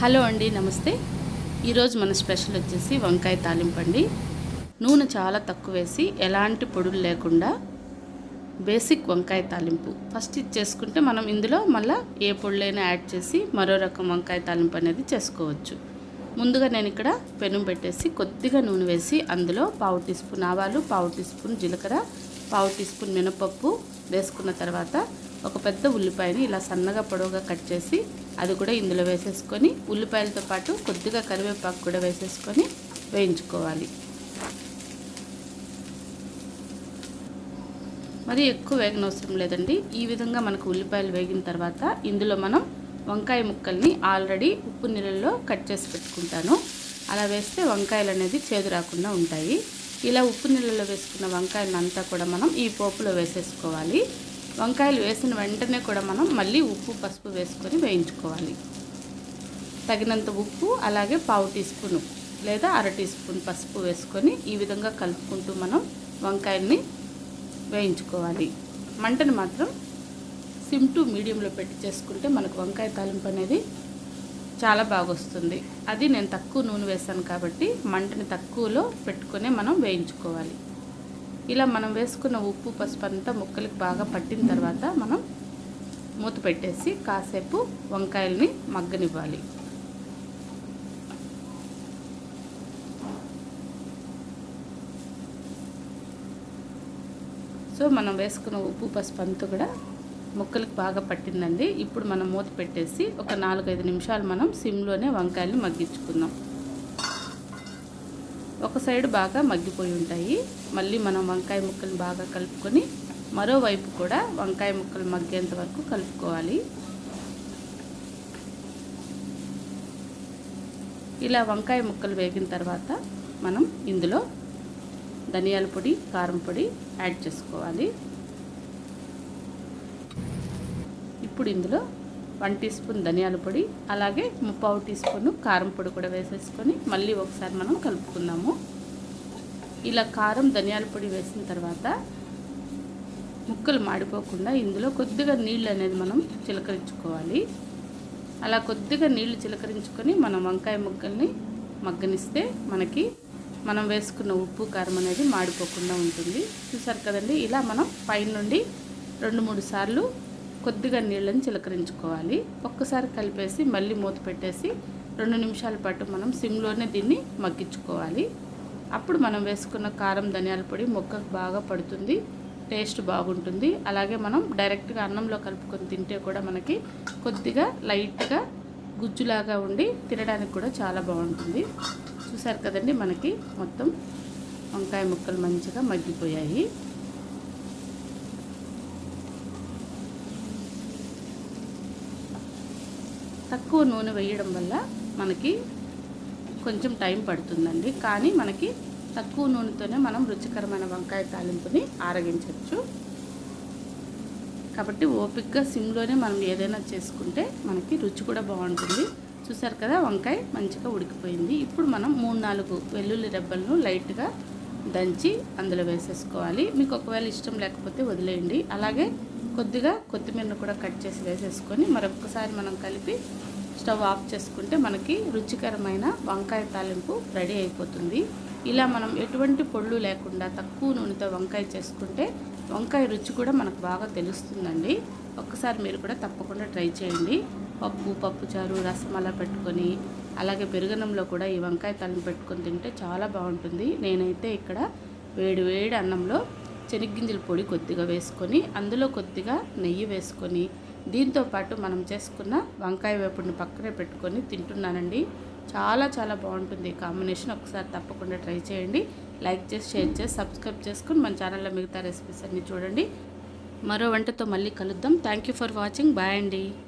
Hello అండి నమస్తే. ఈరోజు మన స్పెషల్ వచ్చేసి వంకాయ తాలింపు అండి నూనె చాలా తక్కువ వేసి ఎలాంటి పొడులు లేకుండా బేసిక్ వంకాయ తాలింపు. ఫస్ట్ ఇది చేసుకుంటే మనం ఇందులో మళ్ళీ ఏ పొడులైనా యాడ్ చేసి మరో రకం వంకాయ తాలింపు అనేది చేసుకోవచ్చు. ముందుగా నేను ఇక్కడ పెనం పెట్టేసి కొద్దిగా నూనె వేసి అందులో పావు టీ స్పూన్ ఆవాలు పావు టీ స్పూన్ జీలకర్ర పావు టీ స్పూన్ మినపప్పు వేసుకున్న తర్వాత ఒక పెద్ద ఉల్లిపాయని ఇలా సన్నగా పొడవుగా కట్ చేసి అది కూడా ఇందులో వేసేసుకొని ఉల్లిపాయలతో పాటు కొద్దిగా కరివేపాకు కూడా వేసేసుకొని వేయించుకోవాలి. మరి ఎక్కువ వేగనవసరం లేదండి. ఈ విధంగా మనకు ఉల్లిపాయలు వేగిన తర్వాత ఇందులో మనం వంకాయ ముక్కల్ని ఆల్రెడీ ఉప్పు నీళ్ళల్లో కట్ చేసి పెట్టుకుంటాను. అలా వేస్తే వంకాయలు అనేది చేదు రాకుండా ఉంటాయి. ఇలా ఉప్పు నీళ్ళలో వేసుకున్న వంకాయలను అంతా కూడా మనం ఈ పోపులో వేసేసుకోవాలి. వంకాయలు వేసిన వెంటనే కూడా మనం మళ్ళీ ఉప్పు పసుపు వేసుకొని వేయించుకోవాలి. తగినంత ఉప్పు అలాగే పావు టీ స్పూన్ లేదా అర టీ స్పూన్ పసుపు వేసుకొని ఈ విధంగా కలుపుకుంటూ మనం వంకాయల్ని వేయించుకోవాలి. మంటను మాత్రం సిమ్ టు మీడియంలో పెట్టి చేసుకుంటే మనకు వంకాయ తాలింపు అనేది చాలా బాగా వస్తుంది. అది నేను తక్కువ నూనె వేసాను కాబట్టి మంటని తక్కువలో పెట్టుకొని మనం వేయించుకోవాలి. ఇలా మనం వేసుకున్న ఉప్పు పసుపు అంతా ముక్కలకి బాగా పట్టిన తర్వాత మనం మూత పెట్టేసి కాసేపు వంకాయల్ని మగ్గనివ్వాలి. సో మనం వేసుకున్న ఉప్పు పసుపు అంతా కూడా ముక్కలకు బాగా పట్టిందండి. ఇప్పుడు మనం మూత పెట్టేసి ఒక నాలుగైదు నిమిషాలు మనం సిమ్లోనే వంకాయల్ని మగ్గించుకుందాం. ఒక సైడ్ బాగా మగ్గిపోయి ఉంటాయి. మళ్ళీ మనం వంకాయ ముక్కలు బాగా కలుపుకొని మరోవైపు కూడా వంకాయ ముక్కలు మగ్గేంత వరకు కలుపుకోవాలి. ఇలా వంకాయ ముక్కలు వేగిన తర్వాత మనం ఇందులో ధనియాల పొడి కారం పొడి యాడ్ చేసుకోవాలి. ఇప్పుడు ఇందులో వన్ టీ స్పూన్ ధనియాల పొడి అలాగే ముప్పావు టీ స్పూన్ కారం పొడి కూడా వేసేసుకొని మళ్ళీ ఒకసారి మనం కలుపుకుందాము. ఇలా కారం ధనియాల పొడి వేసిన తర్వాత ముక్కలు మాడిపోకుండా ఇందులో కొద్దిగా నీళ్ళు అనేది మనం చిలకరించుకోవాలి. అలా కొద్దిగా నీళ్ళు చిలకరించుకొని మనం వంకాయ ముక్కల్ని మగ్గనిస్తే మనకి మనం వేసుకున్న ఉప్పు కారం అనేది మాడిపోకుండా ఉంటుంది. చూసారు కదండి ఇలా మనం పైన నుండి రెండు మూడు సార్లు కొద్దిగా నీళ్ళని చిలకరించుకోవాలి. ఒక్కసారి కలిపేసి మళ్ళీ మూత పెట్టేసి రెండు నిమిషాల పాటు మనం సిమ్లోనే దీన్ని మగ్గించుకోవాలి. అప్పుడు మనం వేసుకున్న కారం ధనియాల పొడి మొక్కకు బాగా పడుతుంది టేస్ట్ బాగుంటుంది. అలాగే మనం డైరెక్ట్గా అన్నంలో కలుపుకొని తింటే కూడా మనకి కొద్దిగా లైట్గా గుజ్జులాగా ఉండి తినడానికి కూడా చాలా బాగుంటుంది. చూసారు కదండి మనకి మొత్తం వంకాయ ముక్కలు మంచిగా మగ్గిపోయాయి. తక్కువ నూనె వేయడం వల్ల మనకి కొంచెం టైం పడుతుందండి. కానీ మనకి తక్కువ నూనెతోనే మనం రుచికరమైన వంకాయ తాలింపుని ఆరగించవచ్చు కాబట్టి ఓపిక్గా సిమ్లోనే మనం ఏదైనా చేసుకుంటే మనకి రుచి కూడా బాగుంటుంది. చూసారు కదా వంకాయ మంచిగా ఉడికిపోయింది. ఇప్పుడు మనం మూడు నాలుగు వెల్లుల్లి రెబ్బలను లైట్గా దంచి అందులో వేసేసుకోవాలి. మీకు ఒకవేళ ఇష్టం లేకపోతే వదిలేయండి. అలాగే కొద్దిగా కొత్తిమీరను కూడా కట్ చేసి వేసేసుకొని మరొకసారి మనం కలిపి స్టవ్ ఆఫ్ చేసుకుంటే మనకి రుచికరమైన వంకాయ తాలింపు రెడీ అయిపోతుంది. ఇలా మనం ఎటువంటి పొళ్ళు లేకుండా తక్కువ నూనెతో వంకాయ చేసుకుంటే వంకాయ రుచి కూడా మనకు బాగా తెలుస్తుందండి. ఒక్కసారి మీరు కూడా తప్పకుండా ట్రై చేయండి. పప్పు పప్పుచారు రసం అలా పెట్టుకొని అలాగే పెరుగన్నంలో కూడా ఈ వంకాయ తాలింపు పెట్టుకొని తింటే చాలా బాగుంటుంది. నేనైతే ఇక్కడ వేడి వేడి అన్నంలో శనగ్గింజల పొడి కొద్దిగా వేసుకొని అందులో కొద్దిగా నెయ్యి వేసుకొని దీంతో పాటు మనం చేసుకున్న వంకాయ వేపుడిని పక్కనే పెట్టుకొని తింటున్నానండి. చాలా చాలా బాగుంటుంది. కాంబినేషన్ ఒకసారి తప్పకుండా ట్రై చేయండి. లైక్ చేసి షేర్ చేసి సబ్స్క్రైబ్ చేసుకొని మన ఛానల్లో మిగతా రెసిపీస్ అన్నీ చూడండి. మరో వంటతో మళ్ళీ కలుద్దాం. Thank you for watching. Bye అండి.